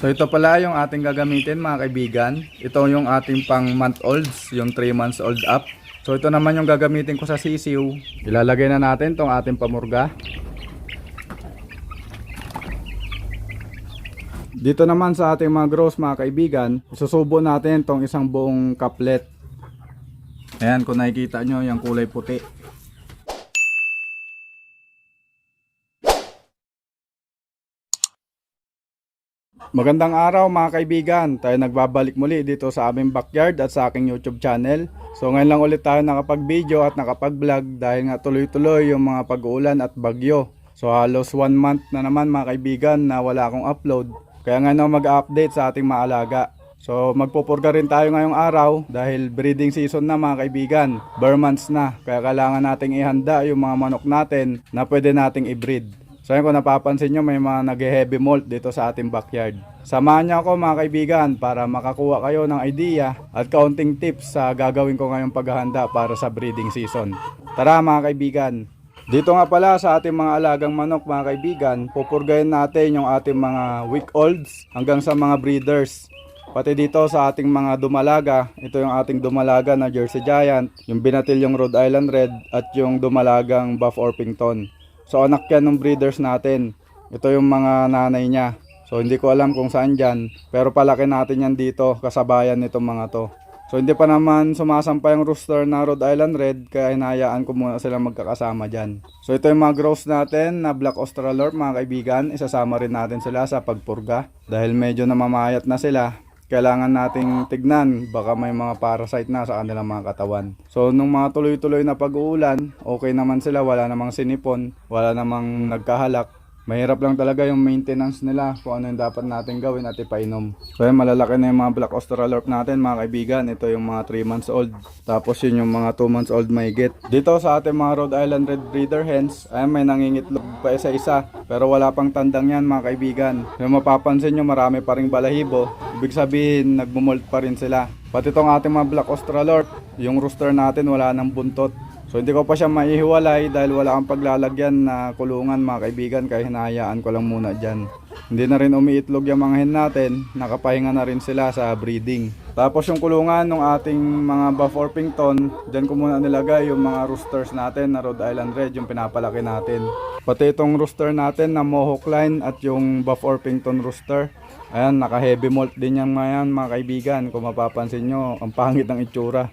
So ito pala yung ating gagamitin mga kaibigan. Ito yung ating pang month olds, yung 3 months old up. So ito naman yung gagamitin ko sa sisiw. Ilalagay na natin tong ating pamurga. Dito naman sa ating mga grows mga kaibigan, susubo natin tong isang buong kaplet. Ayan kung nakikita nyo yung kulay puti. Magandang araw mga kaibigan. Tayo nagbabalik muli dito sa aming backyard at sa aking YouTube channel. So ngayon lang ulit tayo nakapag-video at nakapag-vlog dahil nga tuloy-tuloy yung mga pag-uulan at bagyo. So halos one month na naman mga kaibigan na wala akong upload. Kaya nga na mag-update sa ating maalaga. So magpupurga rin tayo ngayong araw dahil breeding season na mga kaibigan. Bare months na. Kaya kailangan nating ihanda yung mga manok natin na pwede nating i-breed. So yun kung napapansin nyo may mga nag-heavy molt dito sa ating backyard. Samahan niyo ako mga kaibigan para makakuha kayo ng idea at kaunting tips sa gagawin ko ngayong paghahanda para sa breeding season. Tara mga kaibigan! Dito nga pala sa ating mga alagang manok mga kaibigan, pupurgayin natin yung ating mga week olds hanggang sa mga breeders. Pati dito sa ating mga dumalaga, ito yung ating dumalaga na Jersey Giant, yung binatilyong Rhode Island Red at yung dumalagang Buff Orpington. So anak yan ng breeders natin. Ito yung mga nanay niya. So hindi ko alam kung saan dyan. Pero palaki natin yan dito. Kasabayan nitong mga to. So hindi pa naman sumasampa yung rooster na Rhode Island Red. Kaya hinayaan ko muna sila magkakasama dyan. So ito yung mga grows natin na Black Australorp mga kaibigan. Isasama rin natin sila sa pagpurga. Dahil medyo namamayat na sila kailangan nating tignan baka may mga parasite na sa kanilang mga katawan. So nung mga tuloy-tuloy na pag-uulan, okay naman sila, wala namang sinipon, wala namang nagkahalak. Mahirap lang talaga yung maintenance nila kung ano yung dapat natin gawin at ipainom. So yun, malalaki na yung mga Black Australorp natin mga kaibigan. Ito yung mga 3 months old. Tapos yun yung mga 2 months old may. Dito sa ating mga Rhode Island Red Breeder hens, ay may nangingitlog pa isa-isa. Pero wala pang tandang yan mga kaibigan. Yung mapapansin nyo marami pa ring balahibo. Ibig sabihin nagmumold pa rin sila. Pati itong ating mga Black Australorp, yung rooster natin wala nang buntot. So hindi ko pa siya maihiwalay dahil wala kang paglalagyan na kulungan mga kaibigan kaya hinahayaan ko lang muna dyan. Hindi na rin umiitlog yung mga hen natin, nakapahinga na rin sila sa breeding. Tapos yung kulungan ng ating mga Buff Orpington, dyan ko muna nilagay yung mga roosters natin na Rhode Island Red, yung pinapalaki natin. Pati itong rooster natin na Mohawk Line at yung Buff Orpington rooster. Ayan, naka heavy molt din yan mga, yan, mga kaibigan. Kung mapapansin nyo, ang pangit ng itsura.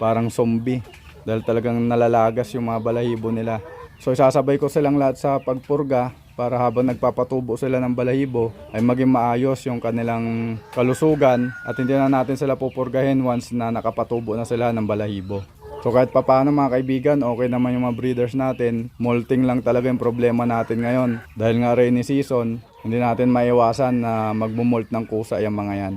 Parang zombie dahil talagang nalalagas yung mga balahibo nila. So isasabay ko silang lahat sa pagpurga para habang nagpapatubo sila ng balahibo ay maging maayos yung kanilang kalusugan at hindi na natin sila pupurgahin once na nakapatubo na sila ng balahibo. So kahit papaano mga kaibigan, okay naman yung mga breeders natin. Molting lang talaga yung problema natin ngayon. Dahil nga rainy season, hindi natin maiwasan na magmumolt ng kusa yung mga yan.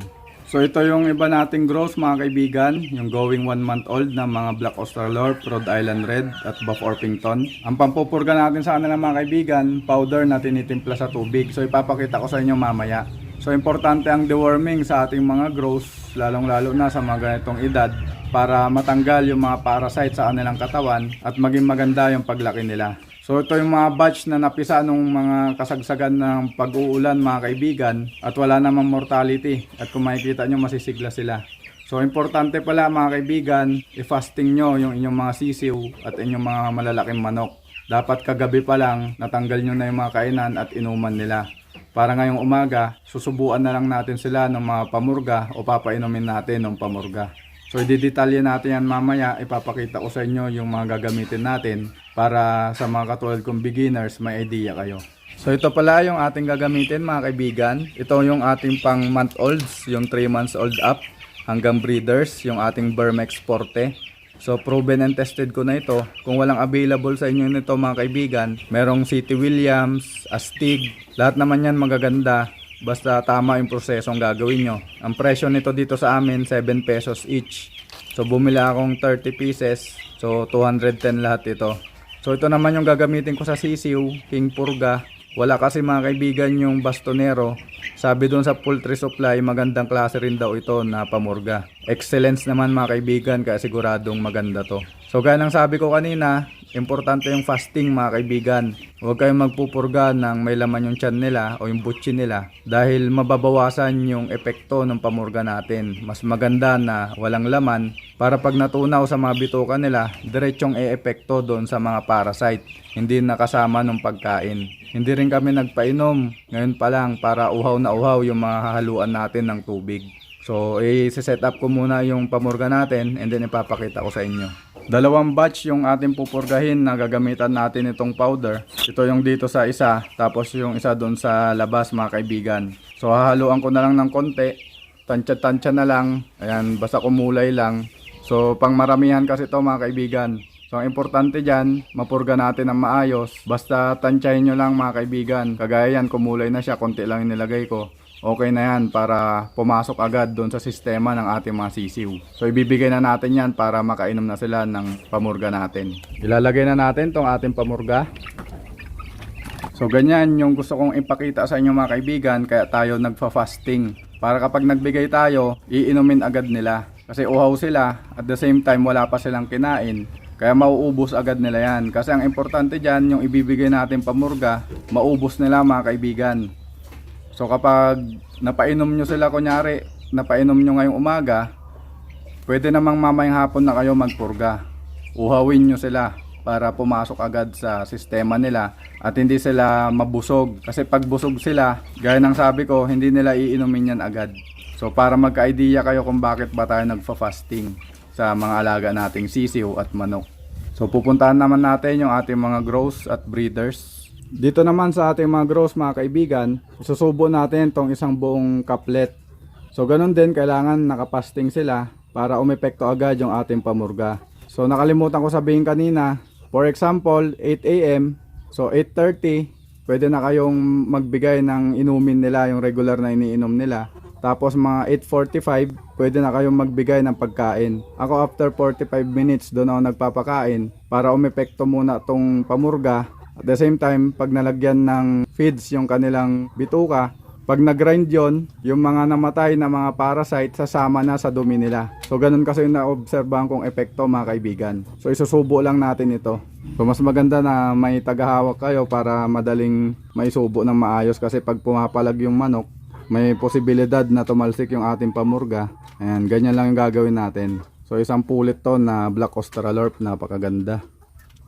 So ito yung iba nating grows mga kaibigan, yung going 1 month old na mga Black Australorp, Rhode Island Red at Buff Orpington. Ang pampupurga natin sa kanila mga kaibigan, powder na tinitimpla sa tubig. So ipapakita ko sa inyo mamaya. So importante ang deworming sa ating mga grows, lalong lalo na sa mga ganitong edad para matanggal yung mga parasite sa kanilang katawan at maging maganda yung paglaki nila. So ito yung mga batch na napisa nung mga kasagsagan ng pag-uulan mga kaibigan at wala namang mortality at kung makikita nyo masisigla sila. So importante pala mga kaibigan, i-fasting nyo yung inyong mga sisiw at inyong mga malalaking manok. Dapat kagabi pa lang natanggal nyo na yung mga kainan at inuman nila. Para ngayong umaga, susubuan na lang natin sila ng mga pamurga o papainumin natin ng pamurga. So i-detalye natin yan mamaya, ipapakita ko sa inyo yung mga gagamitin natin para sa mga katulad kong beginners may idea kayo. So ito pala yung ating gagamitin mga kaibigan. Ito yung ating pang month olds, yung 3 months old up hanggang breeders, yung ating Burmex Forte. So proven and tested ko na ito. Kung walang available sa inyo nito mga kaibigan, merong City Williams, Astig, lahat naman yan magaganda. Basta tama yung prosesong gagawin nyo. Ang presyo nito dito sa amin, 7 pesos each. So bumili akong 30 pieces. So 210 lahat ito. So ito naman yung gagamitin ko sa sisiw, King Purga. Wala kasi mga kaibigan yung bastonero. Sabi doon sa poultry supply, magandang klase rin daw ito na pamurga. Excellence naman mga kaibigan, kaya siguradong maganda to. So gaya ng sabi ko kanina, importante yung fasting mga kaibigan. Huwag kayong magpupurga ng may laman yung tiyan nila o yung butchi nila dahil mababawasan yung epekto ng pamurga natin. Mas maganda na walang laman para pag natunaw sa mga bituka nila, diretsong e-epekto doon sa mga parasite, hindi nakasama ng pagkain. Hindi rin kami nagpainom ngayon pa lang para uhaw na uhaw yung mga hahaluan natin ng tubig. So, i-set up ko muna yung pamurga natin and then ipapakita ko sa inyo. Dalawang batch yung ating pupurgahin na gagamitan natin itong powder. Ito yung dito sa isa, tapos yung isa doon sa labas mga kaibigan. So, hahaluan ko na lang ng konti. Tansya-tansya na lang. Ayan, basta kumulay lang. So, pang maramihan kasi to mga kaibigan. So, ang importante dyan, mapurga natin ng maayos. Basta tansyahin nyo lang mga kaibigan. Kagaya yan, kumulay na siya, konti lang yung nilagay ko okay na yan para pumasok agad doon sa sistema ng ating mga sisiw. So ibibigay na natin yan para makainom na sila ng pamurga natin. Ilalagay na natin tong ating pamurga. So ganyan yung gusto kong ipakita sa inyo mga kaibigan kaya tayo nagfa-fasting. Para kapag nagbigay tayo, iinumin agad nila. Kasi uhaw sila at the same time wala pa silang kinain. Kaya mauubos agad nila yan. Kasi ang importante dyan, yung ibibigay natin pamurga, maubos nila mga kaibigan. So kapag napainom nyo sila kunyari, napainom nyo ngayong umaga, pwede namang mamayang hapon na kayo magpurga. Uhawin nyo sila para pumasok agad sa sistema nila at hindi sila mabusog. Kasi pag busog sila, gaya ng sabi ko, hindi nila iinumin yan agad. So para magka-idea kayo kung bakit ba tayo nagfa-fasting sa mga alaga nating sisiw at manok. So pupuntahan naman natin yung ating mga grows at breeders. Dito naman sa ating mga grows mga kaibigan, susubo natin tong isang buong kaplet. So ganun din, kailangan nakapasting sila para umepekto agad yung ating pamurga. So nakalimutan ko sabihin kanina, for example, 8 a.m. So 8.30, pwede na kayong magbigay ng inumin nila, yung regular na iniinom nila. Tapos mga 8.45, pwede na kayong magbigay ng pagkain. Ako after 45 minutes, doon ako nagpapakain para umepekto muna tong pamurga at the same time, pag nalagyan ng feeds yung kanilang bituka, pag nag-grind yon, yung mga namatay na mga parasite sasama na sa dumi nila. So ganun kasi yung naobserbahan kong epekto mga kaibigan. So isusubo lang natin ito. So mas maganda na may tagahawak kayo para madaling maisubo ng maayos kasi pag pumapalag yung manok, may posibilidad na tumalsik yung ating pamurga. Ayan, ganyan lang yung gagawin natin. So isang pulit to na Black Australorp, napakaganda.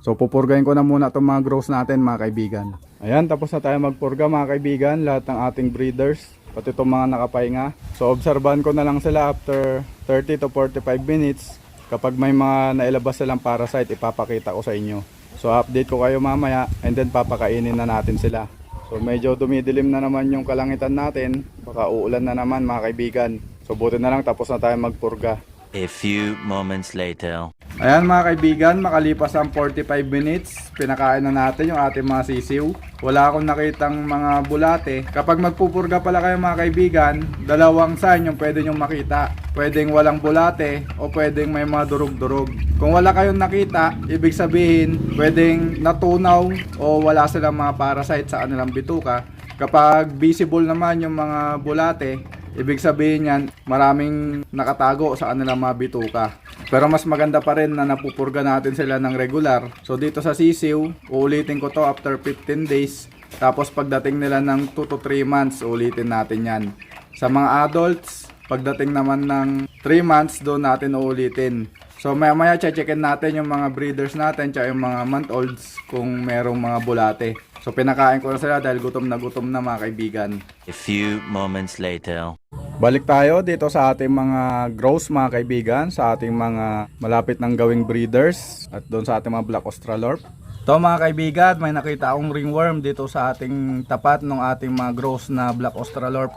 So pupurgahin ko na muna itong mga grows natin mga kaibigan. Ayan, tapos na tayo magpurga mga kaibigan, lahat ng ating breeders, pati itong mga nakapahinga. So obserbahan ko na lang sila after 30 to 45 minutes. Kapag may mga nailabas silang parasite, ipapakita ko sa inyo. So update ko kayo mamaya and then papakainin na natin sila. So medyo dumidilim na naman yung kalangitan natin, baka uulan na naman mga kaibigan. So buti na lang tapos na tayo magpurga. A few moments later. Ayan mga kaibigan, makalipas ang 45 minutes, pinakain na natin yung ating mga sisiw. Wala akong nakitang mga bulate. Kapag magpupurga pala kayo mga kaibigan, dalawang sign yung pwede nyong makita. Pwedeng walang bulate o pwedeng may mga durug-durug. Kung wala kayong nakita, ibig sabihin pwedeng natunaw o wala silang mga parasite sa kanilang bituka. Kapag visible naman yung mga bulate, Ibig sabihin yan, maraming nakatago sa kanilang mga bituka. Pero mas maganda pa rin na napupurga natin sila ng regular. So dito sa sisiw, uulitin ko to after 15 days. Tapos pagdating nila ng 2 to 3 months, ulitin natin yan. Sa mga adults, pagdating naman ng 3 months, doon natin uulitin. So maya maya checkin natin yung mga breeders natin, tsaka yung mga month olds kung merong mga bulate. So pinakain ko na sila dahil gutom na gutom na mga kaibigan. A few moments later. Balik tayo dito sa ating mga grows mga kaibigan, sa ating mga malapit ng gawing breeders at doon sa ating mga Black Australorp. To mga kaibigan, may nakita akong ringworm dito sa ating tapat ng ating mga grows na Black Australorp.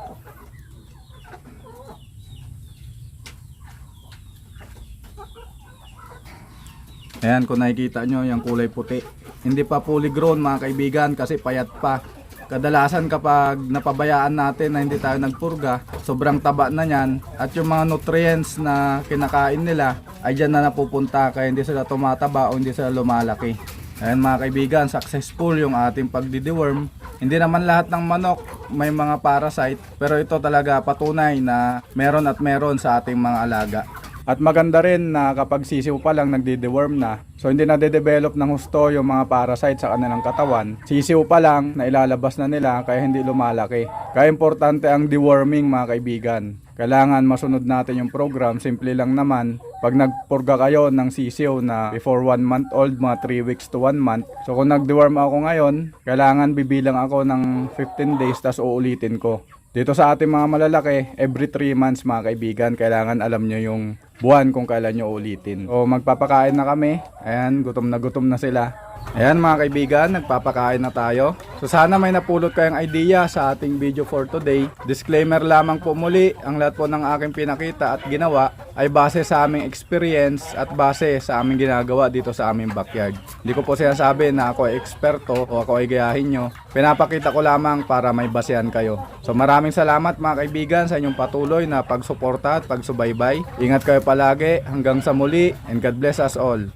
Ayan, kung nakikita nyo, yung kulay puti. Hindi pa fully grown mga kaibigan kasi payat pa. Kadalasan kapag napabayaan natin na hindi tayo nagpurga, sobrang taba na yan at yung mga nutrients na kinakain nila ay dyan na napupunta kaya hindi sila tumataba o hindi sila lumalaki. Ayan mga kaibigan, successful yung ating pagdideworm. Hindi naman lahat ng manok may mga parasite pero ito talaga patunay na meron at meron sa ating mga alaga. At maganda rin na kapag sisiw pa lang nagde-deworm na, so hindi na de-develop ng husto yung mga parasite sa kanilang katawan. Sisiw pa lang na ilalabas na nila kaya hindi lumalaki. Kaya importante ang deworming mga kaibigan. Kailangan masunod natin yung program. Simple lang naman. Pag nagpurga kayo ng sisiw na before 1 month old, mga 3 weeks to 1 month. So kung nag-deworm ako ngayon, kailangan bibilang ako ng 15 days tas uulitin ko. Dito sa ating mga malalaki, every 3 months mga kaibigan, kailangan alam nyo yung buwan kung kailan nyo ulitin. O magpapakain na kami. Ayan, gutom na gutom na sila. Ayan mga kaibigan, nagpapakain na tayo. So sana may napulot kayong idea sa ating video for today. Disclaimer lamang po muli, ang lahat po ng aking pinakita at ginawa ay base sa aming experience at base sa aming ginagawa dito sa aming backyard. Hindi ko po sinasabi na ako ay eksperto o ako ay gayahin nyo. Pinapakita ko lamang para may basehan kayo. So maraming salamat mga kaibigan sa inyong patuloy na pagsuporta at pagsubaybay. Ingat kayo palagi hanggang sa muli and God bless us all.